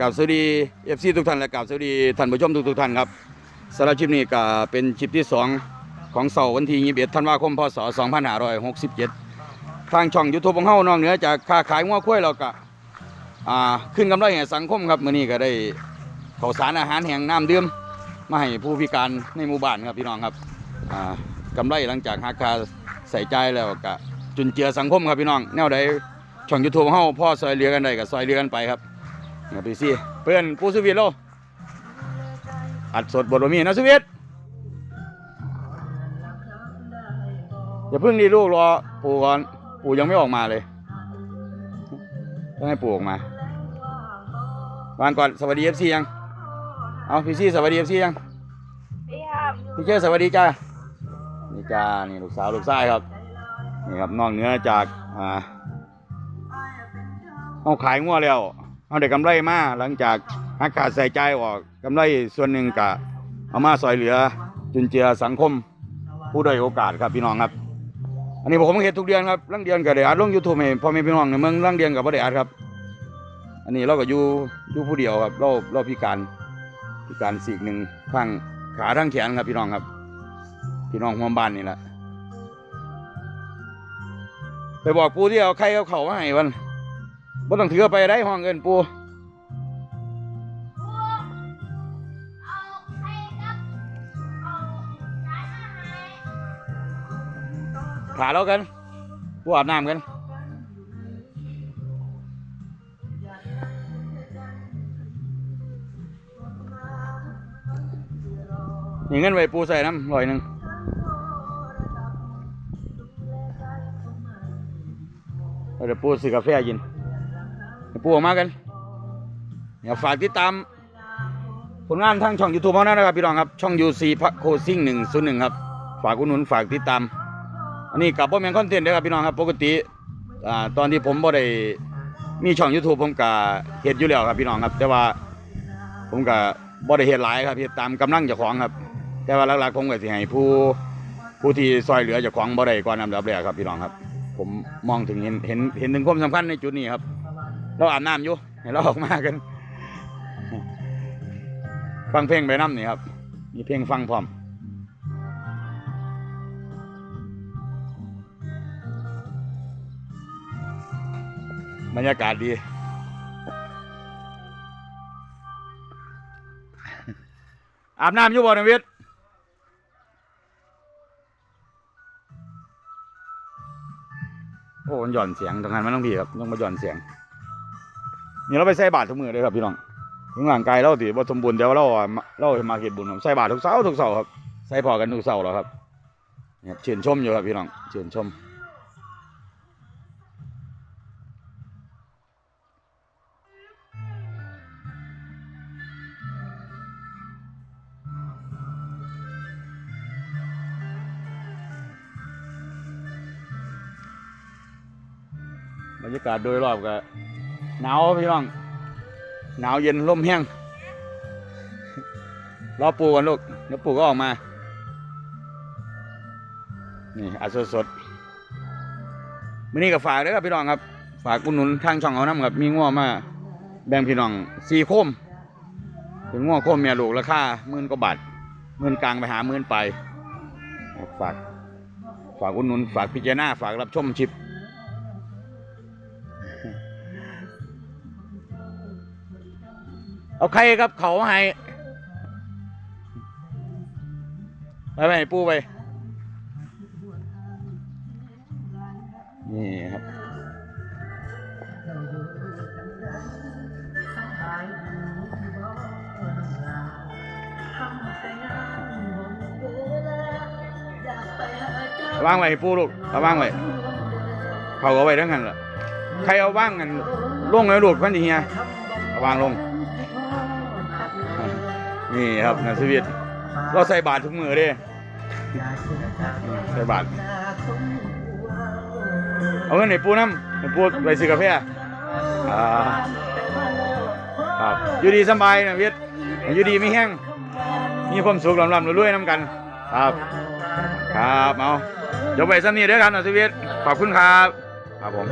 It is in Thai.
กราบสวัสดีเอฟซีทุกท่านและกราบสวัสดีท่านผู้ชมทุกทุกๆท่านครับสำหรับคลิปนี้ก็เป็นคลิปที่ 2 ของเสาร์วันที่21ธันวาคมพศ 2567 ทางช่องยูทูบของเฮานอกเหนือจากค้าขายงัวควายเราก็อ่าขึ้นกำไรแห่สังคมครับมื้อนี้ก็ได้ข้าวสารอาหารแห่งน้ำดื่มมาให้ผู้พิการในหมู่บ้านครับพี่น้องครับอ่ากำไรหลังจากหักค่าใส่ใจแล้วก็จุนเจือสังคมครับพี่น้องแนวใดช่องยูทูบเฮาพ่อซอยเหลือกันได้ก็ซอยเหลือกันไปครับ เนี่ยไปสิเพื่อนปูสวีทโลอัดสดบทบะหมี่นะสวีทอย่าเพิ่งดีลูกรอปู่ก่อนปู่ยังไม่ออกมาเลยต้องให้ปู่ออกมาวางก่อนสวัสดีเอฟซียังเอาพี่ซี่สวัสดีเอฟซียังพี่ครับพี่เจ้สวัสดีจ้านี่จ้านี่ลูกสาวลูกชายครับนี่ครับนอกเหนือจากอ่าเอาขายงัวแล้ว เอาได้กำไรมาหลังจากหักขาดใส่ใจออกกำไรส่วนหนึ่งกะเอามาซอยเหลือจุนเจือสังคม ผู้ด้อยโอกาสครับพี่น้องครับ อันนี้ผมเห็นทุกเดือนครับลังเดือนก็ได้อัดลงยูทูบให้พ่อแม่พี่น้องในเมืองลังเดือนกับพ่ได้อัดครับ อันนี้เราก็อยู่อยู่ผู้เดียวครับเราเราพิการพิการสีกหนึ่งข้างขาทั้งแขนครับพี่น้องครับ พี่น้องหัวบ้านนี่แหละไปบอกปูที่เอาใครเอาเขามาให้วัน บ่ต้องถือไปได้ห้องเงินปูเอาแล้วกันปูอาบน้ำกันนี่เงินไว้ปูใส่น้ำร้อยหนึ่งเอาเดี๋ยวปูซื้อกาแฟกิน เดี๋ยวปูออกมากันอย่าฝากติดตามผลงานทางช่องยูทูบเขานะครับพี่น้องครับช่องยูซีพระโคซิ่งหนึ่งศูนย์หนึ่งครับฝากอุดหนุนฝากติดตาม อันนี้กับพ่อแม่คอนเทนต์ด้อครับพี่น้องครับปกติอ่าตอนที่ผมบ่ได้มีช่อง YouTube ผมก็เฮ็ดอยู่แล้วครับพี่น้องครับ แต่ว่าผมก็บ่ได้เฮ็ดหลายครับเฮ็ดตามกำลังเจ้าของครับ แต่ว่าหลักๆผมก็สิให้ผู้ผู้ที่ซอยเหลือเจ้าของบ่ได้ก่อนอันดับแรกครับพี่น้องครับ ผมมองถึงเห็นเห็นเห็นถึงความสำคัญในจุดนี้ครับ เราอาบน้ำอยู่ให้เราออกมากัน ฟังเพลงไปน้ำนี่ครับ มีเพลงฟังพร้อมบรรยากาศดี อาบน้ำอยู่บ่นวิทย์โอ้มันหย่อนเสียงตรงนั้นมันต้องพี่ครับต้องมาหย่อนเสียง นี่เราไปใส่บาตรทุกมือเลยครับพี่น้องถึงร่างกายเราถือว่าสมบูรณ์แต่ว่าเราอะเรามาเก็บบุญใส่บาตรทุกเสาร์ทุกเสาร์ครับใส่พอกันทุกเสาร์แล้วครับเนี่ยเชื่นชมอยู่ครับพี่น้องเชื่นชมบรรยากาศโดยรอบก็ หนาวพี่น้อง หนาวเย็นลมแห้งรอปูกันลูกเดี๋ยวปูก็ออกมา นี่อัดสดมื้อนี้ก็ฝากเด้อครับพี่น้องครับ ฝากอุดหนุนทางช่องเอาน้ำครับมีง้อมา แบ่งพี่น้องสี่โคมเป็นง้อโคมเมียลูกราคาหมื่นกว่าบาทหมื่นกลางไปหาหมื่นไป ฝากฝากอุดหนุนฝากพิจารณาฝากรับชมชิป เอาใครครับเขาให้ไปไปปูไป นี่ครับ ว่างไว้ให้ปูลูกเอาว่างไว้เขาเอาไว้ทั้งนั้นแหละใครเอาว่างกันล่วงเลยลูกพันธีเฮียเอาวางลง นี่ครับนาสวิตเราใส่บาททุกมือเด้ใส่บาทเอาเงินไหนปูน้ำให้ปูไปซื้อกาแฟอ่าครับอยู่ดีสบายนะเวียดอยู่ดีไม่แห้งมีความสุขลำลำรวยๆน้ำกัน ครับ ครับเอาเดี๋ยวไปสักนิดเด้อครับนาสวิตขอบคุณครับครับผม